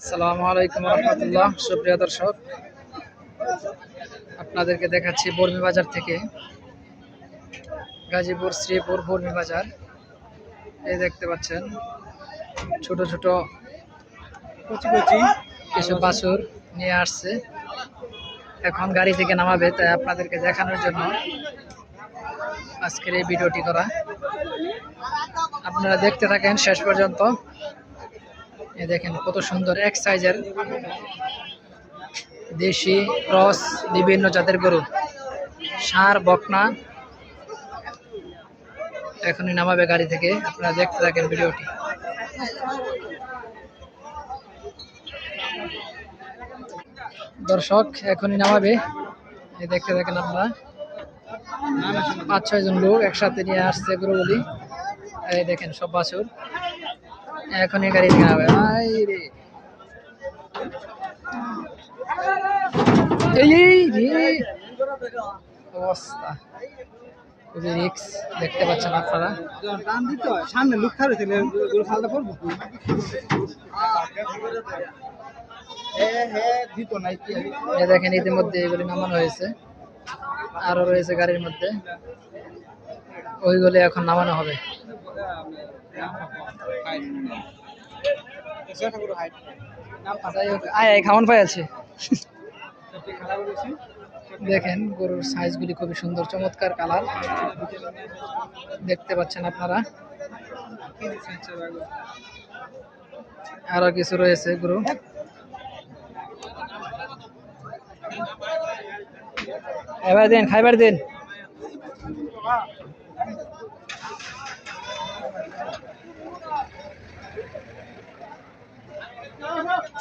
আসসালামু আলাইকুম রহমতুল্লাহ সুপ্রিয় দর্শক। আপনাদেরকে দেখাচ্ছি বর্মি বাজার থেকে। গাজীপুর শ্রীপুর বর্মি বাজার। এই দেখতে পাচ্ছেন ছোট ছোট কচি কচি। কিছু বাছুর নিয়ে আসছে। এখন গাড়ি থেকে নামাবে তাই আপনাদেরকে দেখানোর জন্য আজকের এই ভিডিওটি করা। আপনারা দেখতে থাকেন শেষ পর্যন্ত। এই দেখেন কত সুন্দর, এক সাইজের দেশি ক্রস বিভিন্ন জাতের গরু। সার, বকনা, এখনই নামাবে গাড়ি থেকে, আপনারা দেখতে থাকেন ভিডিওটি। দর্শক, এখনই নামাবে। দেখতে থাকেন আপনারা। পাঁচ ছয় জন লোক একসাথে নিয়ে আসছে গরুগুলি। এই দেখেন সব বাছুর। এখনই গাড়ি থেকে নামাবে আই রে এই রে অবস্থা। খুবই রিক্স দেখতে পাচ্ছেন আপনারা। সামনে লোক খারে ছিল কি এই দেখেন, ইতিমধ্যে এগুলি নামানো হয়েছে। আরও রয়েছে গাড়ির মধ্যে। ওইগুলি এখন নামানো হবে। পাই দেখেন, গরুর সাইজগুলি খুবই সুন্দর, চমৎকার কালার দেখতে পাচ্ছেন আপনারা। আরও কিছু রয়েছে, গরু। এবার দিন, খাইবার দিন।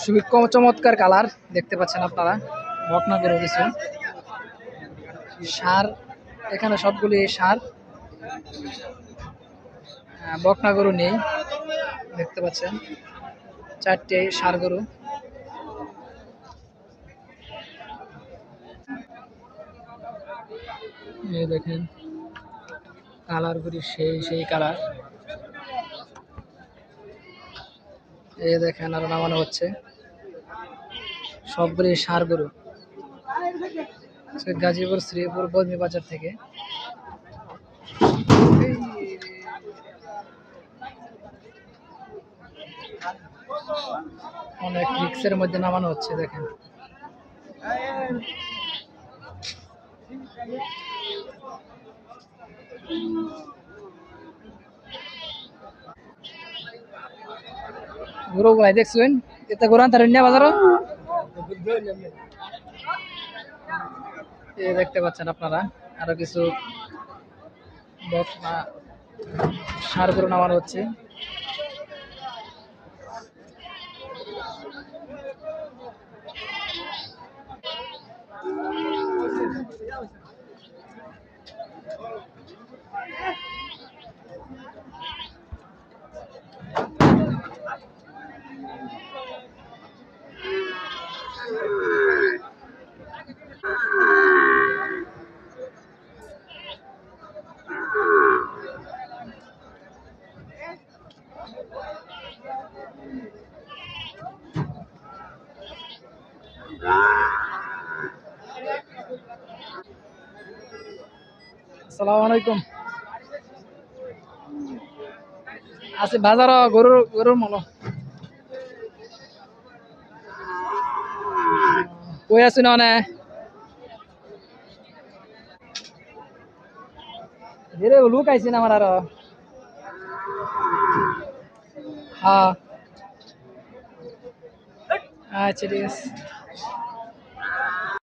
খুবই চমৎকার কালার দেখতে পাচ্ছেন আপনারা। বকনা গরু কিছু সার, এখানে সবগুলি সার। বকনা গরু নেই, দেখতে পাচ্ছেন। চারটে সার গরু। দেখেন কালার গুলি সেই সেই কালার। এই দেখেন আরও নামানো হচ্ছে। সবগুলি সার গরু। গাজীপুর, শ্রীপুর, বদমি বাজার থেকে। অনেক রিক্সের মধ্যে নামানো হচ্ছে, দেখেন। গুরু ভাই দেখছেন এটা গোরান তার বাজারও এই দেখতে পাচ্ছেন আপনারা। আরও কিছু সার গরু নামানো হচ্ছে। আসসালামু আছে বাজার গরুর গরুর মনো কই ধীরে লুক না আমার আর। হ্যাঁ আচ্ছা ঠিক আছে।